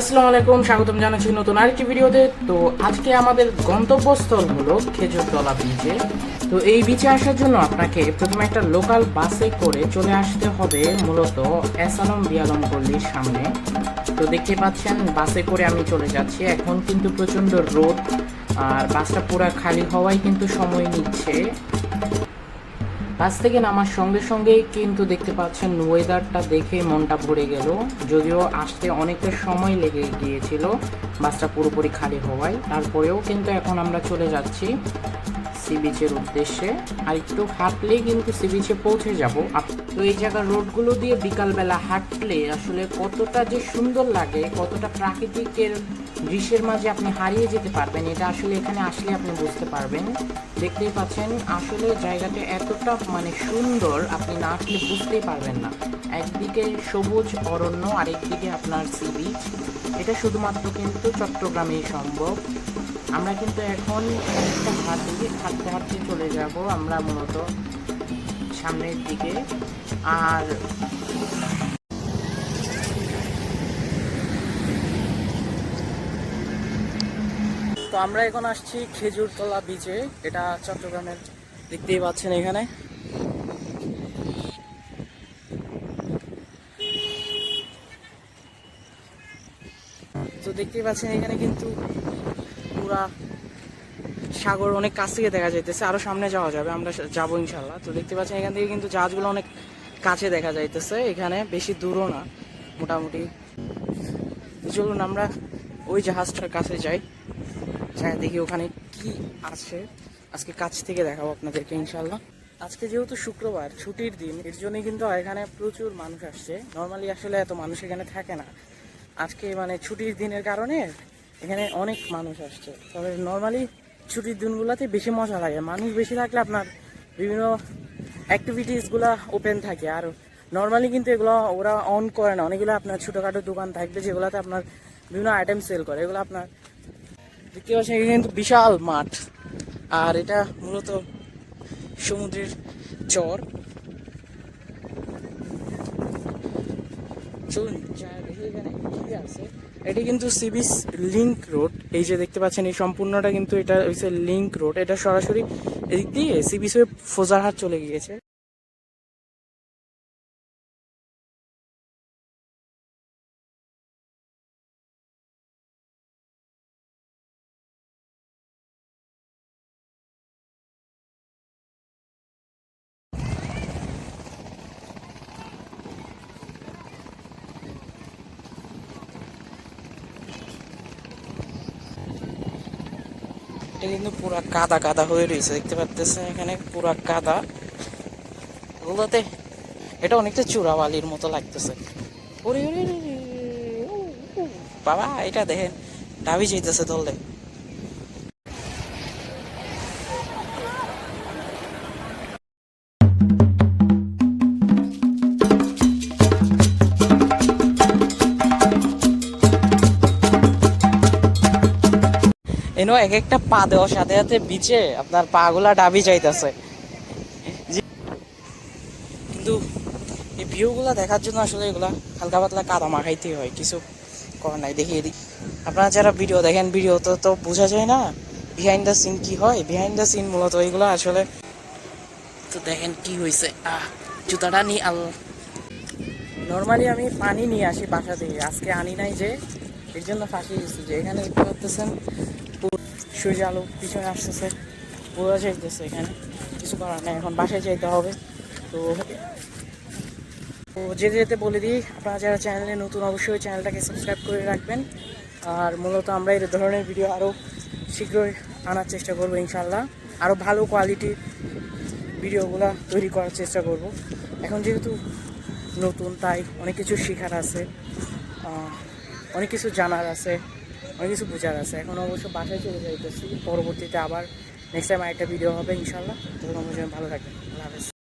আসসালামু আলাইকুম, স্বাগতম জানাচ্ছি নতুন আরেকটি ভিডিওতে। তো আজকে আমাদের গন্তব্যস্থল হলো খেজুরতলা বিচে তো এই বিচে আসার জন্য আপনাকে প্রথমে একটা লোকাল বাসে করে চলে আসতে হবে মূলত এসালম বিয়ালম পল্লীর সামনে। তো দেখতে পাচ্ছেন বাসে করে আমি চলে যাচ্ছি। এখন কিন্তু প্রচণ্ড রোদ, আর বাসটা পুরো খালি হওয়ায় কিন্তু সময় নিচ্ছে। বাস থেকে নামার সঙ্গে সঙ্গে কিন্তু দেখতে পাচ্ছেন ওয়েদারটা দেখে মনটা ভরে গেল। যদিও আসতে অনেকটা সময় লেগে গিয়েছিল, বাসটা পুরোপুরি খালি হওয়ায়। তারপরেও কিন্তু এখন আমরা চলে যাচ্ছি। সি বিচের উদ্দেশ্যে। আর একটু হাঁটলেই কিন্তু সি বিচে পৌঁছে যাব। তো এই জায়গার রোডগুলো দিয়ে বিকালবেলা হাঁটলে আসলে কতটা যে সুন্দর লাগে, কতটা প্রাকৃতিকের দৃশ্যের মাঝে আপনি হারিয়ে যেতে পারবেন, এটা আসলে এখানে আসলে আপনি বুঝতে পারবেন। দেখতেই পাচ্ছেন, আসলে জায়গাটা এতটা মানে সুন্দর, আপনি না আসলে বুঝতেই পারবেন না। একদিকে সবুজ অরণ্য, আরেকদিকে আপনার সি বিচ। এটা শুধুমাত্র কিন্তু চট্টগ্রামেই সম্ভব। আমরা কিন্তু এখন একটা হাঁটি হাঁটতে হাঁটতে চলে যাব আমরা মূলত সামনের দিকে। আর তো আমরা এখন আসছি খেজুরতলা বিচে এটা চট্টগ্রামের দেখতেই পাচ্ছেন এখানে। তো দেখতেই পাচ্ছেন এখানে কিন্তু পুরা সাগর অনেক কাছ থেকে দেখা যাইতেছে, আরও সামনে যাওয়া যাবে, আমরা যাব ইনশাল্লাহ তো দেখতে পাচ্ছেন এখান থেকে কিন্তু জাহাজগুলো অনেক কাছে দেখা যাইতেছে, এখানে বেশি দূরও না, মোটামুটি। চলুন আমরা ওই জাহাজটার কাছে যাই যাই দেখি ওখানে কি আছে। আজকে কাছ থেকে দেখাবো আপনাদেরকে ইনশাল্লাহ আজকে যেহেতু শুক্রবার, ছুটির দিন, এর জন্য কিন্তু এখানে প্রচুর মানুষ আসছে। নর্মালি আসলে এত মানুষ এখানে থাকে না। আজকে মানে ছুটির দিনের কারণে এখানে অনেক মানুষ আসছে। তবে নর্মালি ছুটির দিনগুলোতে বেশি মজা লাগে। মানুষ বেশি থাকলে আপনার বিভিন্ন অ্যাক্টিভিটিসগুলো ওপেন থাকে। আর নর্মালি কিন্তু এগুলো ওরা অন করে না। অনেকগুলো আপনার ছোটোখাটো দোকান থাকবে যেগুলোতে আপনার বিভিন্ন আইটেম সেল করে। এগুলো আপনার দেখতে পাচ্ছেন, এখানে কিন্তু বিশাল মাঠ। আর এটা মূলত সমুদ্রের চর। এখানে আছে এটি কিন্তু সিবিস লিঙ্ক রোড। এই যে দেখতে পাচ্ছেন, এই সম্পূর্ণটা কিন্তু এটা হচ্ছে লিংক রোড। এটা সরাসরি এদিক দিয়ে সিবিস হয়ে ফোজারহাট চলে গিয়েছে। এটা কিন্তু পুরা কাদা কাদা হয়ে রয়েছে, দেখতে পাচ্ছেন এখানে পুরা কাদা। ওগুলোতে এটা অনেকটা চূড়াবালির মতো লাগতেছে। বাবা, এটা দেখেন ডাবি যাইতেছে ধরলে। এনো এক একটা পা দেওয়ার সাথে সাথে বিচে আপনার পা গুলা ডাবি যাইতেছে। কিন্তু এই ভিউ গুলা দেখার জন্য আসলে এগুলা হালকা পাতলা কাদা মাখাইতেই হয়, কিছু করার নাই। দেখি এদিক আপনারা যারা ভিডিও দেখেন, ভিডিও তো তো বোঝা যায় না বিহাইন্ড দ্য সিন কি হয়। বিহাইন্ড দ্য সিন মূলত এইগুলো আসলে তো দেখেন কি হয়েছে আহ, জুতাটা নি আল নর্মালি আমি পানি নিয়ে আসি বাসা থেকে আজকে আনি নাই যে, এর জন্য ফাঁসি গেছি যে। এখানে দেখতে পাচ্ছেন সূর্য আলো পিছনে আসতেছে, বোঝা যাইতেছে এখানে। কিছু করার নেই, এখন বাসায় যাইতে হবে। তো তো যেতে যেতে বলে দিই, আপনারা যারা চ্যানেলে নতুন, অবশ্যই চ্যানেলটাকে সাবস্ক্রাইব করে রাখবেন। আর মূলত আমরা এই ধরনের ভিডিও আরও শীঘ্রই আনার চেষ্টা করব ইনশাল্লাহ আরও ভালো কোয়ালিটির ভিডিওগুলো তৈরি করার চেষ্টা করব। এখন যেহেতু নতুন, তাই অনেক কিছু শেখার আছে অনেক কিছু জানার আছে। অনেক কিছু বোঝার আছে। এখন অবশ্য বাসায় চলে যাইতেছি। পরবর্তীতে আবার নেক্সট টাইম আরেকটা ভিডিও হবে ইনশাল্লাহ তখন অবশ্যই ভালো থাকবেন। আল্লাহ হাফেজ।